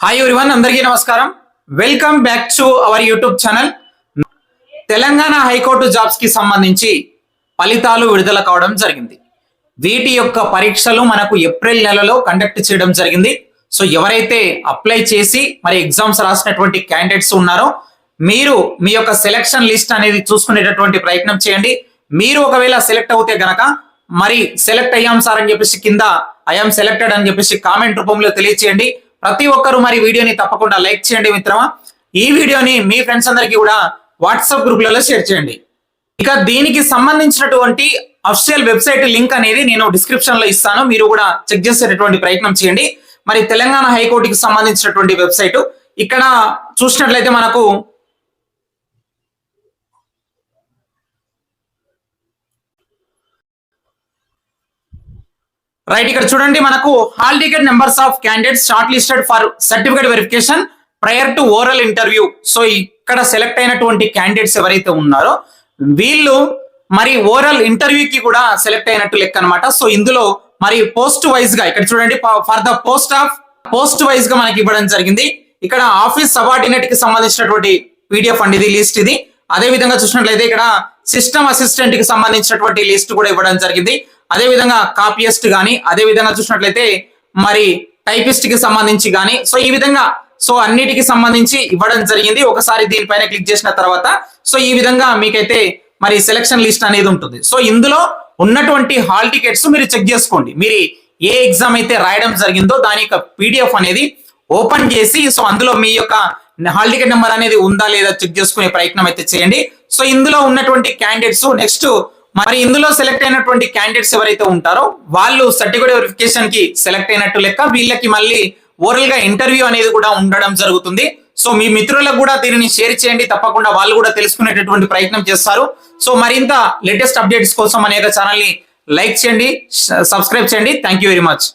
Hi one అందరికీ నమస్కారం. Welcome back to our YouTube channel Telangana high court జాబ్స్కి సంబంధించి ఫలితాలు విడుదల కావడం జరిగింది. వీటి యొక్క పరీక్షలు మనకు ఏప్రిల్ నెలలో కండక్ట్ చేయడం జరిగింది. సో ఎవరైతే అప్లై చేసి మరి ఎగ్జామ్స్ రాసినటువంటి క్యాండిడేట్స్ ఉన్నారో మీరు మీ యొక్క సెలక్షన్ లిస్ట్ అనేది చూసుకునేటటువంటి ప్రయత్నం చేయండి. మీరు ఒకవేళ సెలెక్ట్ అవుతే గనక మరి సెలెక్ట్ అయ్యాం సార్ అని చెప్పేసి కింద ఐఎమ్ సెలెక్టెడ్ అని చెప్పేసి కామెంట్ రూపంలో తెలియచేయండి. ప్రతి ఒక్కరు మరి వీడియోని తప్పకుండా లైక్ చేయండి మిత్రమా. ఈ వీడియోని మీ ఫ్రెండ్స్ అందరికీ కూడా వాట్సాప్ గ్రూప్లలో షేర్ చేయండి. ఇక దీనికి సంబంధించినటువంటి అఫిషియల్ వెబ్సైట్ లింక్ అనేది నేను డిస్క్రిప్షన్లో ఇస్తాను. మీరు కూడా చెక్ చేసేటటువంటి ప్రయత్నం చేయండి. మరి తెలంగాణ హైకోర్టుకి సంబంధించినటువంటి వెబ్సైట్ ఇక్కడ చూసినట్లయితే మనకు రైట్ ఇక్కడ చూడండి మనకు hall ticket numbers of candidates shortlisted for certificate verification prior to oral interview so ఇక్కడ సెలెక్ట్ అయినటువంటి క్యాండిడేట్స్ ఎవరైతే ఉన్నారో వీళ్ళు మరి ఓరల్ ఇంటర్వ్యూకి కూడా సెలెక్ట్ అయినట్టు లెక్క అనమాట సో ఇందులో మరి పోస్ట్ వైజ్గా ఇక్కడ చూడండి for the post of post వైజ్గా మనకి ఇవ్వడం జరిగింది. ఇక్కడ ఆఫీస్ సబార్డినేట్కి సంబంధించినటువంటి పీడిఎఫ్ అండి ఇది లిస్ట్ ఇది. అదే విధంగా చూసినట్లయితే ఇక్కడ సిస్టమ్ అసిస్టెంట్కి సంబంధించినటువంటి లిస్ట్ కూడా ఇవ్వడం జరిగింది. అదే విధంగా కాపియస్ట్ కానీ అదే విధంగా చూసినట్లయితే మరి టైపిస్ట్కి సంబంధించి కానీ సో ఈ విధంగా సో అన్నిటికి సంబంధించి ఇవ్వడం జరిగింది. ఒకసారి దీనిపైన క్లిక్ చేసిన తర్వాత సో ఈ విధంగా మీకైతే మరి సెలక్షన్ లిస్ట్ అనేది ఉంటుంది. సో ఇందులో ఉన్నటువంటి హాల్ టికెట్స్ మీరు చెక్ చేసుకోండి. మీరు ఏ ఎగ్జామ్ అయితే రాయడం జరిగిందో దాని యొక్క పీడిఎఫ్ అనేది ఓపెన్ చేసి సో అందులో మీ యొక్క హాల్ టికెట్ నెంబర్ అనేది ఉందా లేదా చెక్ చేసుకునే ప్రయత్నం అయితే చేయండి. సో ఇందులో ఉన్నటువంటి క్యాండిడేట్స్ నెక్స్ట్ మరి ఇందులో సెలెక్ట్ అయినటువంటి క్యాండిడేట్స్ ఎవరైతే ఉంటారో వాళ్ళు సర్టిఫికేట్ వెరిఫికేషన్కి సెలెక్ట్ అయినట్టు లెక్క వీళ్ళకి మళ్ళీ ఓరల్గా ఇంటర్వ్యూ అనేది కూడా ఉండడం జరుగుతుంది. సో మీ మిత్రులకు కూడా దీనిని షేర్ చేయండి. తప్పకుండా వాళ్ళు కూడా తెలుసుకునేటటువంటి ప్రయత్నం చేస్తారు. సో మరింత లేటెస్ట్ అప్డేట్స్ కోసం అనేక ఛానల్ని లైక్ చేయండి సబ్స్క్రైబ్ చేయండి. Thank you very much